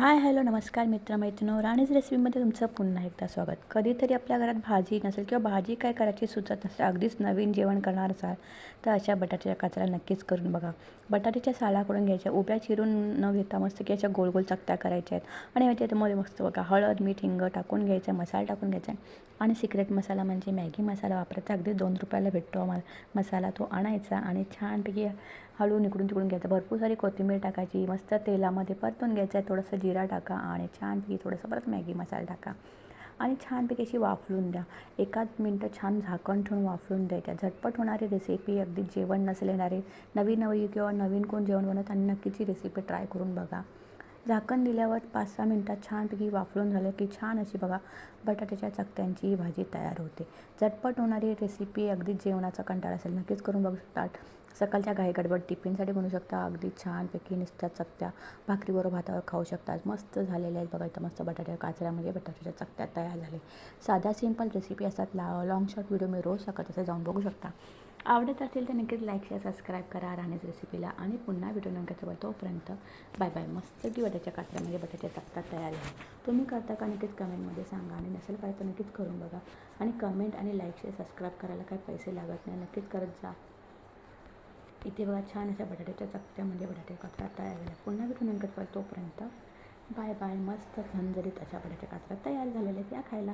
Hi hello नमस्कार मित्रमैत्रिणींनो. राणीज रेसिपीमध्ये तुमचं पुन्हा एकदा स्वागत. कधीतरी आपल्या घरात भाजी नसेल किंवा भाजी काय करायची सुचत नसेल अगदीच नवीन जेवण करणार असाल तर अशा बटाट्याच्या कचरा नक्कीच करून बघा. बटाट्याच्या साला करून घ्यायच्या उभ्या चिरून न घेता मस्त की अशा गोल गोल चकत्या करायच्या आहेत. आणि त्याच्यामध्ये मस्त बघा हळद मीठ हिंग टाकून घ्यायचं मसाला टाकून घ्यायचा. आणि सिक्रेट मसाला म्हणजे मॅगी मसाला वापरायचा अगदी दोन रुपयाला भेटतो आम्हाला. मसाला तो आणायचा आणि छानपैकी हळू इकडून तिकडून घ्यायचा. भरपूर सारी कोथिंबीर टाकायची मस्त तेलामध्ये परतून घ्यायचं थोडंसं जिरा टाका आणि छानपैकी थोडंसं परत मॅगी मसाला टाका. आणि छानपैकी अशी वाफलून द्या. एकाच मिनटं छान झाकण ठेवून वाफलून द्यायच्या. झटपट होणारी रेसिपी अगदी जेवण नसेल येणारे. नवीन नवी किंवा नवीन कोण जेवण बनवत आणि नक्कीची रेसिपी ट्राय करून बघा. झाकण दिल्यावर पाच सहा मिनटात छानपैकी वाफळून झालं की छान अशी बघा बटाट्याच्या चकत्यांची ही भाजी तयार होते. झटपट होणारी रेसिपी अगदी जेवणाचा कंटाळा असेल. नक्कीच करून बघू शकता. सकाळच्या घाई गडबड टिफिनसाठी बनवू शकता. अगदी छानपैकी नुसत्या चकत्या भाकरीवर भातावर खाऊ शकतात मस्त झालेल्या आहेत बघा इथं. मस्त बटाट्या काचऱ्यामध्ये बटाट्याच्या चकत्या तयार झाले साध्या सिंपल रेसिपी असतात. ला लाँग शॉर्ट व्हिडिओ मी रोज शकत असे जाऊन बघू शकता. आवडत असेल तर नक्कीच लाईक शेअर सबस्क्राईब करा. राहण्याच रेसिपीला आणि पुन्हा व्हिडिओ नंतर तोपर्यंत बाय बाय मस्त की बटाट्याच्या काचऱ्यामध्ये बटाट्या तक्ता म्हणजे तयार आहे. तुम्ही करता का नक्कीच कमेंटमध्ये सांगा. आणि नसेल काय तर नक्कीच करून बघा. आणि कमेंट आणि लाईक शेअर सबस्क्राईब करायला काही पैसे लागत नाही. नक्कीच करत जा. इथे बघा छान अशा बटाट्याच्या चकत्यामध्ये म्हणजे बटाटे काचऱ्या तयार झाल्या. पुन्हा भेटून नंतर तोपर्यंत बाय बाय मस्त झणझणीत अशा बटाट्या काचऱ्या तयार झालेल्या आहेत या खायला.